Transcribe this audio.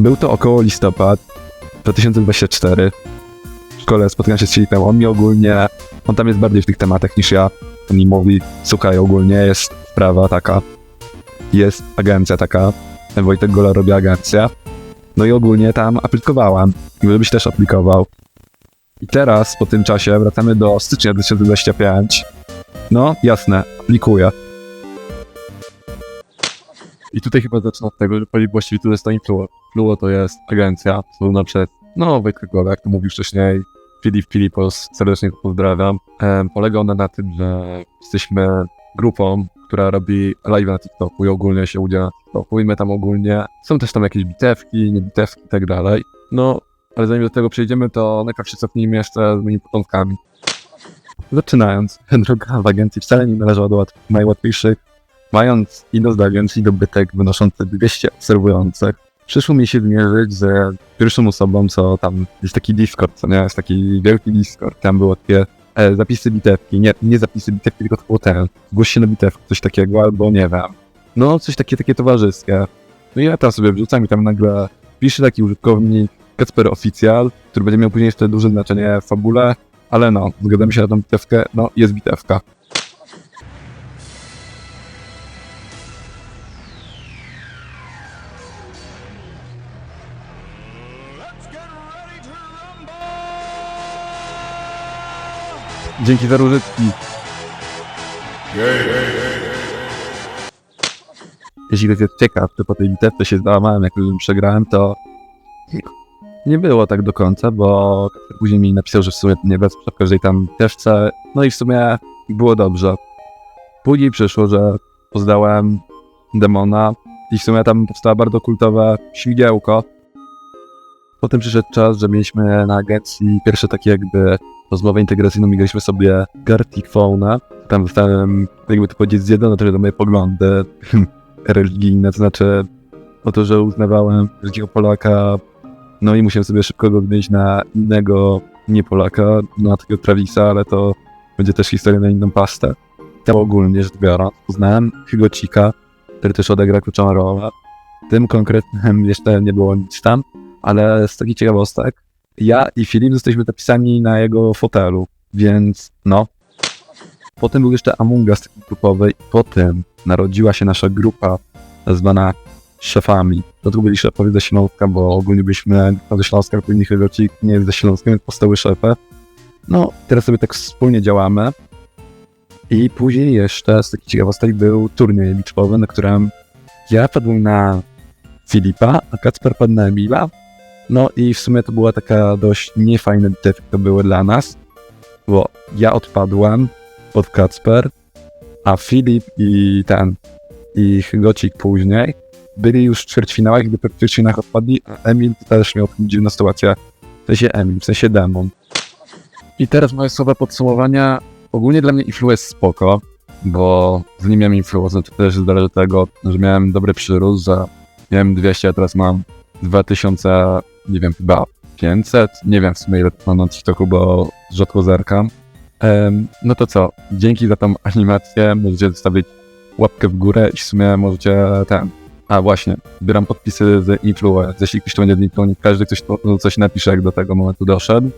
Był to około listopad 2024. W szkole spotkałem się z Filipem. On mi ogólnie, on tam jest bardziej w tych tematach niż ja. On mi mówi, słuchaj, ogólnie jest sprawa taka, jest agencja taka, Wojtek Gola robi agencja. No i ogólnie tam aplikowałem. I żebyś też aplikował. I teraz, po tym czasie, wracamy do stycznia 2025. No, jasne, aplikuję. I tutaj chyba zacznę od tego, że właściwie to jest to Influo. Influo to jest agencja, na przykład, no Wojtek Gola, jak to mówił wcześniej, Filip Filipos, serdecznie go pozdrawiam. Em, polega ona na tym, że jesteśmy grupą, która robi live na TikToku i ogólnie się udziela na TikToku i my tam ogólnie, są też tam jakieś bitewki, nie bitewki i tak dalej. No, ale zanim do tego przejdziemy, to najpierw się cofnijmy jeszcze z moimi początkami. Zaczynając, droga w agencji wcale nie należała do łat- najłatwiejszych. Mając ilość agencji dobytek wynoszący 200 obserwujących, przyszło mi się zmierzyć z pierwszą osobą, co tam jest taki Discord, co nie? Jest taki wielki Discord, tam było takie e, zapisy bitewki, nie, nie zapisy bitewki, tylko to było zgłoś się na bitewkę, coś takiego, albo nie wiem. No, coś takie, takie towarzyskie. No i ja tam sobie wrzucam i tam nagle pisze taki użytkownik Kacper Oficjal, który będzie miał później jeszcze duże znaczenie w fabule, ale no, zgadzamy się na tą bitewkę, no, jest bitewka. Dzięki za różyczki. Jeśli ktoś jest ciekaw, to po tej bitewce się załamałem, jak już przegrałem, to nie było tak do końca, bo później mi napisał, że w sumie nie bez w każdej tam bitewce, no i w sumie było dobrze. Później przyszło, że poznałem demona i w sumie tam powstało bardzo kultowe śmigiełko. Potem przyszedł czas, że mieliśmy na agencji pierwsze takie jakby rozmowę integracyjną i graliśmy sobie Gartic Fauna. Tam zostałem, jakby to powiedzieć, zjedzony trochę do moje poglądy religijne, to znaczy o to, że uznawałem wielkiego Polaka, no i musiałem sobie szybko go wymienić na innego nie Polaka, no, na takiego Travisa, ale to będzie też historia na inną pastę. Tam ogólnie rzecz biorąc, poznałem Hygocika, który też odegra kluczową rolę. Tym konkretnym jeszcze nie było nic tam, ale z takich ciekawostek, ja i Filip zostaliśmy zapisani na jego fotelu, więc no. Potem był jeszcze Among Us grupowy i potem narodziła się nasza grupa zwana szefami. Tu byli szefowie ze Śląska, bo ogólnie byliśmy ze Śląska, później Hygocik nie jest ze Śląska, więc powstały szefy. No, teraz sobie tak wspólnie działamy. I później jeszcze z takich ciekawostek był turniej liczbowy, na którym ja padłem na Filipa, a Kacper padł na Emila. No i w sumie to była taka dość niefajna bitewka to były dla nas, bo ja odpadłem od Kacper, a Filip i ten, i Hygocik później byli już w ćwierćfinałach, gdy po ćwierćfinałach odpadli, a Emil też miał dziwną sytuację, w sensie Emil, w sensie demon. I teraz moje słowa podsumowania. Ogólnie dla mnie Influ jest spoko, bo z nim miałem Influ, to też zależy od tego, że miałem dobry przyróst, że miałem 200, a teraz mam 2000, nie wiem, chyba 500, nie wiem w sumie ile mam na TikToku, bo rzadko zerkam. Em, no to co, dzięki za tą animację, możecie zostawić łapkę w górę i w sumie możecie ten, a właśnie, zbieram podpisy z Influ, jeśli ktoś to będzie z każdy ktoś, to- coś napisze, jak do tego momentu doszedł.